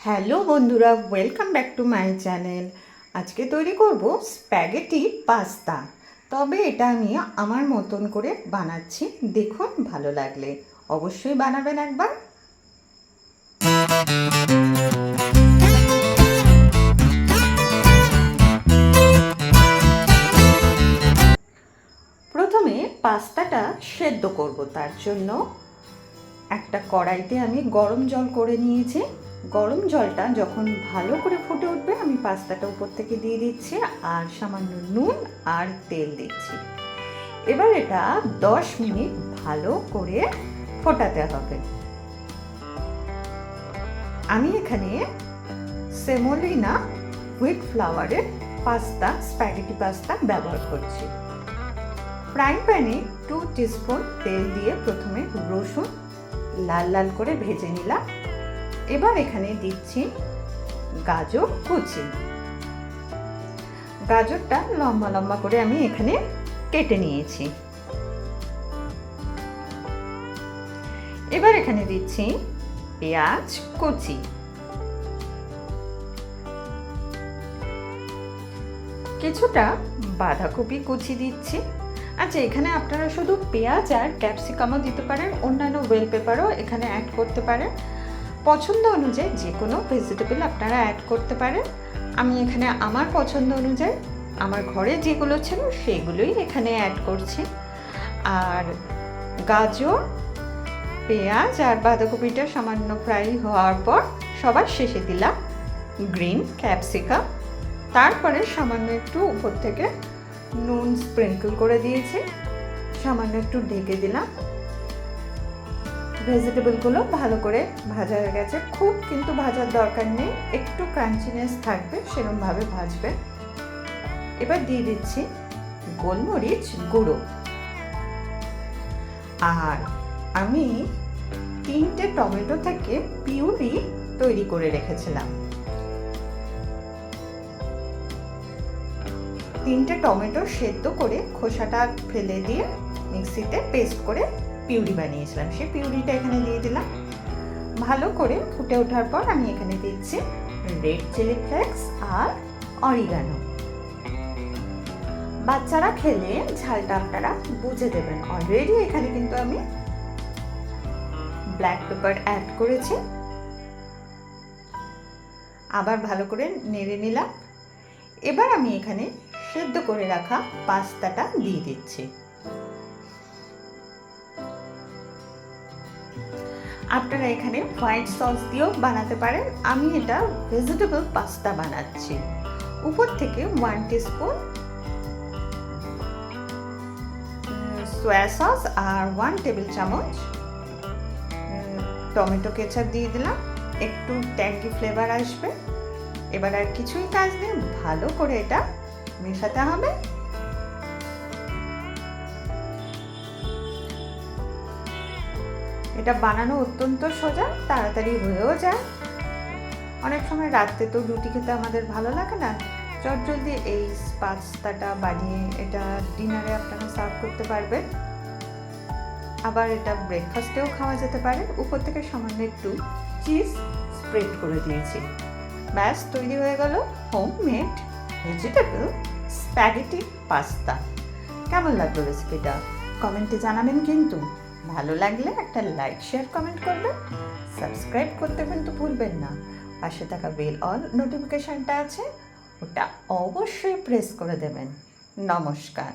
Hello বন্ধুরা welcome back to my channel আজকে তৈরি করব স্প্যাগেটি পাস্তা তবে এটা আমি আমার মতন করে বানাচ্ছি, দেখুন ভালো লাগলে। অবশ্যই বানাবেন একবার। প্রথমে পাস্তাটা সেদ্ধ করব তার জন্য। একটা কড়াইতে আমি গরম জল করে নিয়েছি। গরম জলটা যখন ভালো করে ফুটে উঠবে, আমি পাস্তাটা উপর থেকে দিয়ে দিচ্ছি আর সামান্য নুন আর তেল দিচ্ছি। এবার এটা দশ মিনিট ভালো করে ফোটাতে হবে। আমি এখানে সেমোলিনা হুইট ফ্লাওয়ারের পাস্তা স্প্যাগেটি পাস্তা ব্যবহার করছি। ফ্রাইং প্যানে টু টিস্পুন তেল দিয়ে প্রথমে রসুন লাল লাল করে ভেজে নিলাম। এবার এখানে দিচ্ছি গাজর কুচি। গাজরটা লম্বা লম্বা করে আমি এখানে কেটে নিয়েছি। এবার এখানে দিচ্ছি পেঁয়াজ কুচি। কিছুটা বাঁধাকপি কুচি দিচ্ছি। আচ্ছা এখানে আপনারা শুধু পেঁয়াজ আর ক্যাপসিকামও দিতে পারেন, অন্যান্য ওয়েল পেপারও এখানে অ্যাড করতে পারেন। পছন্দ অনুযায়ী যে কোনো ভেজিটেবল আপনারা অ্যাড করতে পারেন। আমি এখানে আমার পছন্দ অনুযায়ী আমার ঘরে যেগুলো ছিল সেগুলোই এখানে অ্যাড করছি। আর গাজর, পেঁয়াজ আর বাঁধাকপিটা সামান্য ফ্রাই হওয়ার পর সবার শেষে দিলাম গ্রিন ক্যাপসিকাম তারপরে সামান্য একটু উপর থেকে নুন স্প্রিঙ্কল করে দিয়েছি। সামান্য একটু ঢেকে দিলাম। ভেজিটেবলগুলো ভালো করে ভাজা হয়ে গেছে। খুব কিন্তু ভাজার দরকার নেই, একটু ক্রাঞ্চিনেস থাকবে, সেরমভাবে ভাজবে। এবার দিয়ে দিচ্ছি গোলমরিচ গুঁড়ো। আর আমি তিনটে টমেটো থেকে পিউরি তৈরি করে রেখেছিলাম। তিনটে টমেটো সেদ্ধ করে খোসাটা ফেলে দিয়ে মিক্সিতে পেস্ট করে পিউরি বানিয়েছিলাম। সেই পিউরিটা এখানে দিয়ে দিলাম। ভালো করে ফুটে ওঠার পর আমি এখানে দিচ্ছি রেড চিলি ফ্লেক্স আর অরিগানো। বাচ্চারা খেলে ঝালটা আপনারা বুঝে দেবেন। অলরেডি এখানে কিন্তু আমি ব্ল্যাক পেপার অ্যাড করেছি। আবার ভালো করে নেড়ে নিলাম। এবার আমি এখানে সেদ্ধ করে রাখা পাস্তাটা দিয়ে দিচ্ছি। আপনারা এখানে হোয়াইট সস দিয়েও বানাতে পারেন। আমি এটা ভেজিটেবল পাস্তা বানাচ্ছি। উপর থেকে ওয়ান টিস্পুন সোয়া সস আর ওয়ান টেবিল চামচ, টমেটো কেচাপ দিয়ে দিলাম। একটু ট্যাঙ্কি ফ্লেভার আসবে। এবার আর কিছুই কাজ নেই। ভালো করে এটা মেশাতে হবে। এটা বানানো অত্যন্ত সোজা, তাড়াতাড়ি হয়েও যায়। অনেক সময় রাত্রে তো রুটি খেতে আমাদের ভালো লাগে না। চট জলদি এই পাস্তাটা বানিয়ে এটা ডিনারে আপনারা সার্ভ করতে পারবেন। আবার এটা ব্রেকফাস্টেও খাওয়া যেতে পারে। উপর থেকে সামান্য একটু চিজ স্প্রেড করে দিয়েছি। ব্যাস, তৈরি হয়ে গেল homemade vegetable spaghetti pasta. কেমন লাগল রেসিপিটা? কমেন্টে জানাবেন কিন্তু। ভালো লাগলে একটা লাইক শেয়ার কমেন্ট করবেন। সাবস্ক্রাইব করতে কিন্তু ভুলবেন না। পাশে থাকা বেল অল নোটিফিকেশানটা আছে, ওটা অবশ্যই প্রেস করে দেবেন। নমস্কার।